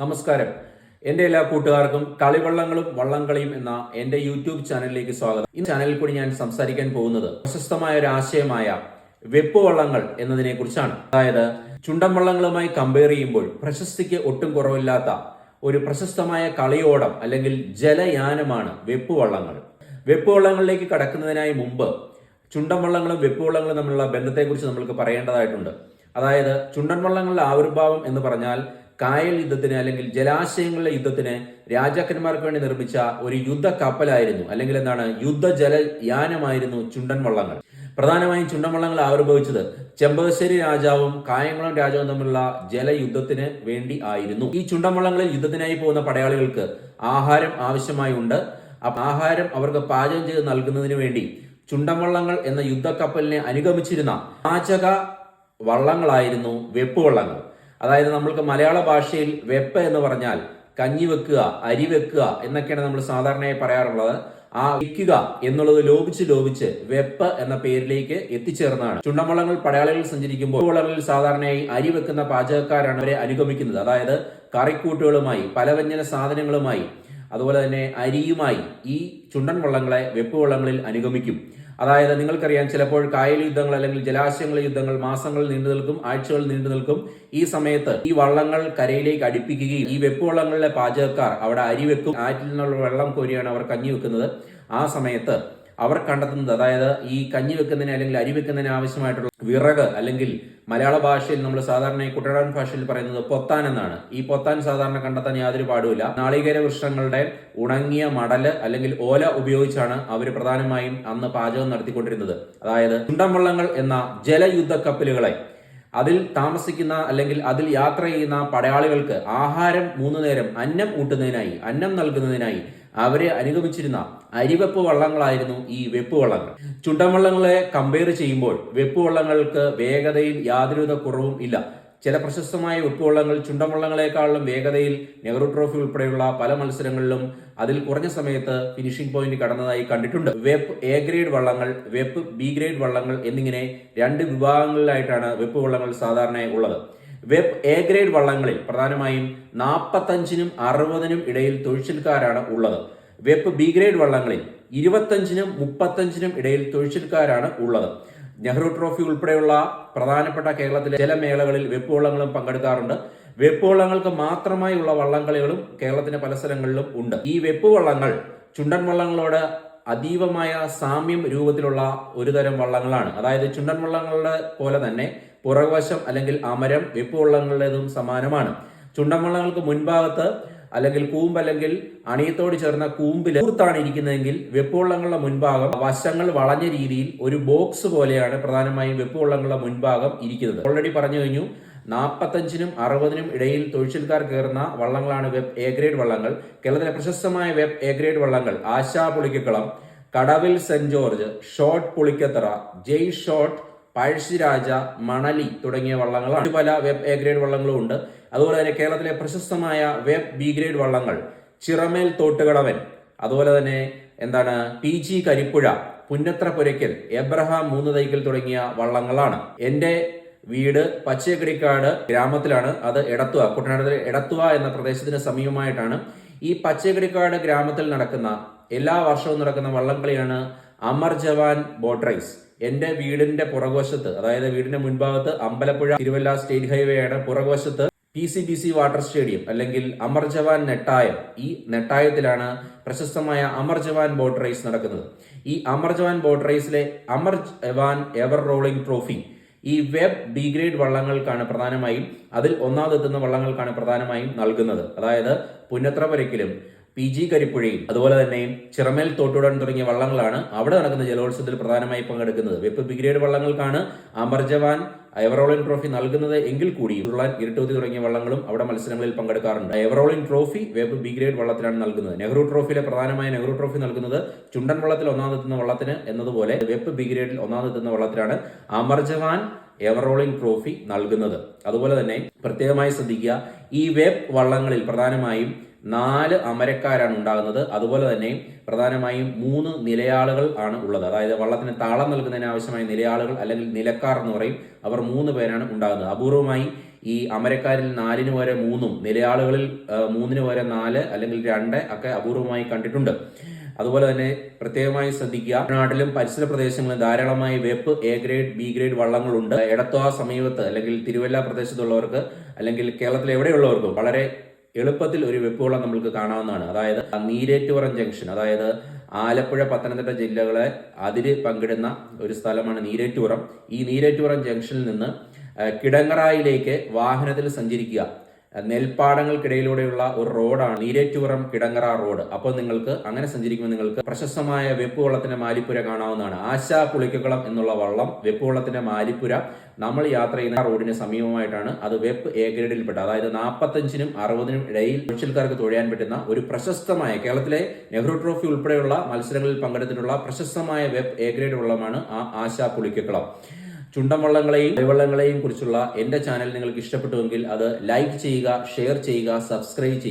നമസ്കാരം. എന്റെ എല്ലാ കൂട്ടുകാർക്കും കളിവള്ളങ്ങളും വള്ളംകളിയും എന്ന എന്റെ യൂട്യൂബ് ചാനലിലേക്ക് സ്വാഗതം. ഈ ചാനലിൽ കൂടി ഞാൻ സംസാരിക്കാൻ പോകുന്നത് പ്രശസ്തമായ ഒരു ആശയമായ വെപ്പ് വള്ളങ്ങൾ എന്നതിനെ കുറിച്ചാണ്. അതായത് ചുണ്ടൻ വള്ളങ്ങളുമായി കമ്പയർ ചെയ്യുമ്പോൾ പ്രശസ്തിക്ക് ഒട്ടും കുറവില്ലാത്ത ഒരു പ്രശസ്തമായ കളിയോടം അല്ലെങ്കിൽ ജലയാനമാണ് വെപ്പ് വള്ളങ്ങൾ. വെപ്പ് വള്ളങ്ങളിലേക്ക് കടക്കുന്നതിനായി മുമ്പ് ചുണ്ടൻ വള്ളങ്ങളും വെപ്പ് വള്ളങ്ങളും തമ്മിലുള്ള ബന്ധത്തെക്കുറിച്ച് നമ്മൾക്ക് പറയേണ്ടതായിട്ടുണ്ട്. അതായത് ചുണ്ടൻ വള്ളങ്ങളുടെ ആവിർഭാവം എന്ന് പറഞ്ഞാൽ കായൽ യുദ്ധത്തിന് അല്ലെങ്കിൽ ജലാശയങ്ങളിലെ യുദ്ധത്തിന് രാജാക്കന്മാർക്ക് വേണ്ടി നിർമ്മിച്ച ഒരു യുദ്ധ കപ്പലായിരുന്നു. അല്ലെങ്കിൽ എന്താണ്? യുദ്ധ ജലയാനമായിരുന്നു ചുണ്ടൻ വള്ളങ്ങൾ. പ്രധാനമായും ചുണ്ടൻ വള്ളങ്ങൾ ആവിർഭവിച്ചത് ചെമ്പകശ്ശേരി രാജാവും കായംകുളം രാജാവും തമ്മിലുള്ള ജലയുദ്ധത്തിന് വേണ്ടി ആയിരുന്നു. ഈ ചുണ്ടൻ വള്ളങ്ങളിൽ യുദ്ധത്തിനായി പോകുന്ന പടയാളികൾക്ക് ആഹാരം ആവശ്യമായി ഉണ്ട്. ആഹാരം അവർക്ക് പാചകം ചെയ്ത് നൽകുന്നതിന് വേണ്ടി ചുണ്ടൻവള്ളങ്ങൾ എന്ന യുദ്ധക്കപ്പലിനെ അനുഗമിച്ചിരുന്ന പാചക വള്ളങ്ങളായിരുന്നു വെപ്പ് വള്ളങ്ങൾ. അതായത് നമ്മൾക്ക് മലയാള ഭാഷയിൽ വെപ്പ് എന്ന് പറഞ്ഞാൽ കഞ്ഞി വെക്കുക അരി വെക്കുക എന്നൊക്കെയാണ് നമ്മൾ സാധാരണയായി പറയാറുള്ളത്. ആ വെക്കുക എന്നുള്ളത് ലോപിച്ച് ലോപിച്ച് വെപ്പ് എന്ന പേരിലേക്ക് എത്തിച്ചേർന്നതാണ്. ചുണ്ടമ്പളങ്ങൾ പടയാളികൾ സഞ്ചരിക്കുമ്പോൾ വളങ്ങളിൽ സാധാരണയായി അരി വെക്കുന്ന പാചകക്കാരാണ് അവരെ അനുഗമിക്കുന്നത്. അതായത് കറിക്കൂട്ടുകളുമായി പലവ്യഞ്ജന സാധനങ്ങളുമായി അതുപോലെ തന്നെ അരിയുമായി ഈ ചുണ്ടൻ വള്ളങ്ങളെ വെപ്പ് വള്ളങ്ങളിൽ അനുഗമിക്കും. അതായത് നിങ്ങൾക്കറിയാം ചിലപ്പോൾ കായൽ യുദ്ധങ്ങൾ അല്ലെങ്കിൽ ജലാശയങ്ങളിലെ യുദ്ധങ്ങൾ മാസങ്ങൾ നീണ്ടു നിൽക്കും ആഴ്ചകൾ നീണ്ടു നിൽക്കും. ഈ സമയത്ത് ഈ വള്ളങ്ങൾ കരയിലേക്ക് അടുപ്പിക്കുകയും ഈ വെപ്പ് വള്ളങ്ങളിലെ പാചകക്കാർ അവിടെ അരി വെക്കും ആറ്റിൽ നിന്നുള്ള വെള്ളം കോരിയാണ് അവർ കഞ്ഞി വെക്കുന്നത്. ആ സമയത്ത് അവർ കണ്ടെത്തുന്നത് അതായത് ഈ കഞ്ഞി വെക്കുന്നതിന് അല്ലെങ്കിൽ അരി വെക്കുന്നതിന് ആവശ്യമായിട്ടുള്ള വിറക് അല്ലെങ്കിൽ മലയാള ഭാഷയിൽ നമ്മൾ സാധാരണ കുട്ടനാടൻ ഭാഷയിൽ പറയുന്നത് പൊത്താൻ എന്നാണ്. ഈ പൊത്താൻ സാധാരണ കണ്ടെത്താൻ യാതൊരു പാടുമില്ല. നാളികേര വൃക്ഷങ്ങളുടെ ഉണങ്ങിയ മടൽ അല്ലെങ്കിൽ ഓല ഉപയോഗിച്ചാണ് അവർ പ്രധാനമായും അന്ന് പാചകം നടത്തിക്കൊണ്ടിരുന്നത്. അതായത് ചുണ്ടൻവള്ളങ്ങൾ എന്ന ജലയുദ്ധ കപ്പലുകളെ അതിൽ താമസിക്കുന്ന അല്ലെങ്കിൽ അതിൽ യാത്ര ചെയ്യുന്ന പടയാളികൾക്ക് ആഹാരം മൂന്നു നേരം അന്നം ഊട്ടുന്നതിനായി അന്നം നൽകുന്നതിനായി അവരെ അനുഗമിച്ചിരുന്ന അരിവെപ്പ് വള്ളങ്ങളായിരുന്നു ഈ വെപ്പ് വള്ളങ്ങൾ. ചുണ്ടൻവള്ളങ്ങളെ കമ്പയർ ചെയ്യുമ്പോൾ വെപ്പ് വള്ളങ്ങൾക്ക് വേഗതയിൽ യാതൊരുവിധ കുറവും ഇല്ല. ചില പ്രശസ്തമായ വെപ്പുവള്ളങ്ങൾ ചുണ്ടൻവള്ളങ്ങളെക്കാളും വേഗതയിൽ നെഹ്റു ട്രോഫി ഉൾപ്പെടെയുള്ള പല മത്സരങ്ങളിലും അതിൽ കുറഞ്ഞ സമയത്ത് ഫിനിഷിംഗ് പോയിന്റ് കടന്നതായി കണ്ടിട്ടുണ്ട്. വെപ്പ് എ ഗ്രേഡ് വള്ളങ്ങൾ വെപ്പ് ബി ഗ്രേഡ് വള്ളങ്ങൾ എന്നിങ്ങനെ രണ്ട് വിഭാഗങ്ങളിലായിട്ടാണ് വെപ്പ് വള്ളങ്ങൾ സാധാരണയായി ഉള്ളത്. വെബ് എ ഗ്രേഡ് വള്ളങ്ങളിൽ പ്രധാനമായും നാൽപ്പത്തഞ്ചിനും അറുപതിനും ഇടയിൽ തൊഴിച്ചിൽക്കാരാണ് ഉള്ളത്. വെബ് ബി ഗ്രേഡ് വള്ളങ്ങളിൽ ഇരുപത്തഞ്ചിനും മുപ്പത്തഞ്ചിനും ഇടയിൽ തൊഴിച്ചിൽക്കാരാണ് ഉള്ളത്. നെഹ്റു ട്രോഫി ഉൾപ്പെടെയുള്ള പ്രധാനപ്പെട്ട കേരളത്തിലെ ചില മേളകളിൽ വെപ്പ് വള്ളങ്ങളും പങ്കെടുക്കാറുണ്ട്. വെപ്പ് വള്ളങ്ങൾക്ക് മാത്രമായുള്ള വള്ളംകളികളും കേരളത്തിന്റെ പല സ്ഥലങ്ങളിലും ഉണ്ട്. ഈ വെപ്പ് വള്ളങ്ങൾ ചുണ്ടൻ വള്ളങ്ങളോട് അതീവമായ സാമ്യം രൂപത്തിലുള്ള ഒരു തരം വള്ളങ്ങളാണ്. അതായത് ചുണ്ടൻ വള്ളങ്ങളുടെ പോലെ തന്നെ പുറകുവശം അല്ലെങ്കിൽ അമരം വെപ്പ് വള്ളങ്ങളുടേതും സമാനമാണ്. ചുണ്ടൻ വള്ളങ്ങൾക്ക് മുൻഭാഗത്ത് അല്ലെങ്കിൽ കൂമ്പ് അല്ലെങ്കിൽ അണിയത്തോട് ചേർന്ന കൂമ്പിൽ കൂർത്താണ് ഇരിക്കുന്നതെങ്കിൽ വെപ്പുവള്ളങ്ങളുടെ മുൻഭാഗം വശങ്ങൾ വളഞ്ഞ രീതിയിൽ ഒരു ബോക്സ് പോലെയാണ് പ്രധാനമായും വെപ്പുവള്ളങ്ങളുടെ മുൻഭാഗം ഇരിക്കുന്നത്. ഓൾറെഡി പറഞ്ഞു കഴിഞ്ഞു നാൽപ്പത്തഞ്ചിനും അറുപതിനും ഇടയിൽ തൊഴിൽക്കാർ കയറുന്ന വള്ളങ്ങളാണ് വെബ് എ ഗ്രേഡ് വള്ളങ്ങൾ. കേരളത്തിലെ പ്രശസ്തമായ വെബ് എ ഗ്രേഡ് വള്ളങ്ങൾ ആശാ പുളിക്കക്കളം കടവിൽ saint George short Pulikkathara Jai shot Pazhassiraja Manali തുടങ്ങിയ വള്ളങ്ങളാണ്. പല വെബ് എ ഗ്രേഡ് വള്ളങ്ങളും ഉണ്ട്. അതുപോലെ തന്നെ കേരളത്തിലെ പ്രശസ്തമായ വെബ് ബി ഗ്രേഡ് വള്ളങ്ങൾ ചിറമേൽ തോട്ടുകടവൻ അതുപോലെ തന്നെ എന്താണ് P G Karippuzha Punnathra Purakkal Abraham മൂന്ന് തൈക്കൽ തുടങ്ങിയ വള്ളങ്ങളാണ്. എന്റെ വീട് പച്ചക്കടിക്കാട് ഗ്രാമത്തിലാണ്. അത് എടത്തുവ കുട്ടനാട്ടിലെ എടത്തുവ എന്ന പ്രദേശത്തിന് സമീപമായിട്ടാണ്. ഈ പച്ചക്കടിക്കാട് ഗ്രാമത്തിൽ നടക്കുന്ന എല്ലാ വർഷവും നടക്കുന്ന വള്ളംകളിയാണ് അമർ ജവാൻ ബോട്ട് റൈസ്. എന്റെ വീടിന്റെ പുറകുവശത്ത് അതായത് വീടിന്റെ മുൻഭാഗത്ത് അമ്പലപ്പുഴ തിരുവല്ല സ്റ്റേറ്റ് ഹൈവേ ആണ് പുറകുവശത്ത് P C B C water stadium അല്ലെങ്കിൽ അമർ ജവാൻ നെട്ടായം. ഈ നെട്ടായത്തിലാണ് പ്രശസ്തമായ അമർ ജവാൻ ബോട്ട് റേസ് നടക്കുന്നത്. ഈ Amar Jawan boat റേസിലെ Amar Jawan ever rolling trophy ഈ വെബ് ബി ഗ്രേഡ് വള്ളങ്ങൾക്കാണ് പ്രധാനമായും അതിൽ ഒന്നാമതെത്തുന്ന വള്ളങ്ങൾക്കാണ് പ്രധാനമായും നൽകുന്നത്. അതായത് പുന്നത്ര പരക്കിലും പി ജി കരിപ്പുഴയും അതുപോലെ തന്നെ ചിറമേൽ തോട്ടുടൻ തുടങ്ങിയ വള്ളങ്ങളാണ് അവിടെ നടക്കുന്ന ജലോത്സവത്തിൽ പ്രധാനമായി പങ്കെടുക്കുന്നത്. വെപ്പ് B grade വള്ളങ്ങൾക്കാണ് Amar Jawan ever rolling trophy നൽകുന്നത് എങ്കിൽ കൂടി ഉരുളാൻ ഇരുട്ടൂതി തുടങ്ങിയ വള്ളങ്ങളും അവിടെ മത്സരങ്ങളിൽ പങ്കെടുക്കാറുണ്ട്. എവറോളിൻ ട്രോഫി വെബ് ബി ഗ്രേഡ് വള്ളത്തിലാണ് നൽകുന്നത്. നെഹ്റു ട്രോഫിയിലെ പ്രധാനമായ നെഹ്റു ട്രോഫി നൽകുന്നത് ചുണ്ടൻ വള്ളത്തിൽ ഒന്നാമതെത്തുന്ന വള്ളത്തിന് എന്നതുപോലെ വെപ്പ് ബി ഗ്രേഡിൽ ഒന്നാമതെത്തുന്ന വള്ളത്തിലാണ് Amar Jawan ever rolling trophy നൽകുന്നത്. അതുപോലെ തന്നെ പ്രത്യേകമായി ശ്രദ്ധിക്കുക ഈ വെബ് വള്ളങ്ങളിൽ പ്രധാനമായും നാല് അമരക്കാരാണ് ഉണ്ടാകുന്നത്. അതുപോലെ തന്നെ പ്രധാനമായും മൂന്ന് നിലയാളുകൾ ആണ് ഉള്ളത്. അതായത് വള്ളത്തിന് താളം നൽകുന്നതിന് ആവശ്യമായ നിലയാളുകൾ അല്ലെങ്കിൽ നിലക്കാർ എന്ന് പറയും. അവർ മൂന്ന് പേരാണ് ഉണ്ടാകുന്നത്. അപൂർവമായി ഈ അമരക്കാരിൽ നാലിന് വരെ മൂന്നും നിലയാളുകളിൽ മൂന്നിന് വരെ നാല് അല്ലെങ്കിൽ രണ്ട് ഒക്കെ അപൂർവമായി കണ്ടിട്ടുണ്ട്. അതുപോലെ തന്നെ പ്രത്യേകമായി ശ്രദ്ധിക്കുക നാട്ടിലും പരിസര പ്രദേശങ്ങളിലും ധാരാളമായി വെപ്പ് എ ഗ്രേഡ് ബി ഗ്രേഡ് വള്ളങ്ങളുണ്ട്. എടത്വ സമീപത്ത് അല്ലെങ്കിൽ തിരുവല്ല പ്രദേശത്തുള്ളവർക്ക് അല്ലെങ്കിൽ കേരളത്തിലെ എവിടെയുള്ളവർക്കും വളരെ എളുപ്പത്തിൽ ഒരു വെപ്പുവെള്ളം നമ്മൾക്ക് കാണാവുന്നതാണ്. അതായത് നീരേറ്റുപുറം ജംഗ്ഷൻ അതായത് ആലപ്പുഴ പത്തനംതിട്ട ജില്ലകളെ അതിര് പങ്കിടുന്ന ഒരു സ്ഥലമാണ് നീരേറ്റുപുറം. ഈ നീരേറ്റുപുറം ജംഗ്ഷനിൽ നിന്ന് കിടങ്ങറായിലേക്ക് വാഹനത്തിൽ സഞ്ചരിക്കുക. നെൽപ്പാടങ്ങൾക്കിടയിലൂടെയുള്ള ഒരു റോഡാണ് നീരേറ്റുപുറം കിടങ്ങറ റോഡ്. അപ്പോൾ നിങ്ങൾക്ക് അങ്ങനെ സഞ്ചരിക്കുമ്പോൾ നിങ്ങൾക്ക് പ്രശസ്തമായ വെപ്പുവെള്ളത്തിന്റെ മാലിപ്പുര കാണാവുന്നതാണ്. ആശാ പുളിക്കുളം എന്നുള്ള വള്ളം വെപ്പുവെള്ളത്തിന്റെ മാലിപ്പുര നമ്മൾ യാത്ര ചെയ്യുന്ന റോഡിന് സമീപമായിട്ടാണ് അത് വെപ്പ് എ ഗ്രേഡിൽപ്പെട്ട അതായത് നാൽപ്പത്തഞ്ചിനും അറുപതിനും ഇടയിൽ തൊഴിൽക്കാർക്ക് തൊഴിയാൻ പറ്റുന്ന ഒരു പ്രശസ്തമായ കേരളത്തിലെ നെഹ്റു ട്രോഫി ഉൾപ്പെടെയുള്ള മത്സരങ്ങളിൽ പങ്കെടുത്തിട്ടുള്ള പ്രശസ്തമായ വെബ് എ ഗ്രേഡ് വള്ളമാണ് ആ ആശാ പുളിക്കുളം ചുണ്ടൻ വള്ളങ്ങളെയും കുറിച്ചുള്ള എന്റെ ചാനൽ നിങ്ങൾക്ക് ഇഷ്ടപ്പെട്ടുവെങ്കിൽ അത് ലൈക്ക് ചെയ്യുക ഷെയർ ചെയ്യുക സബ്സ്ക്രൈബ് ചെയ്യുക.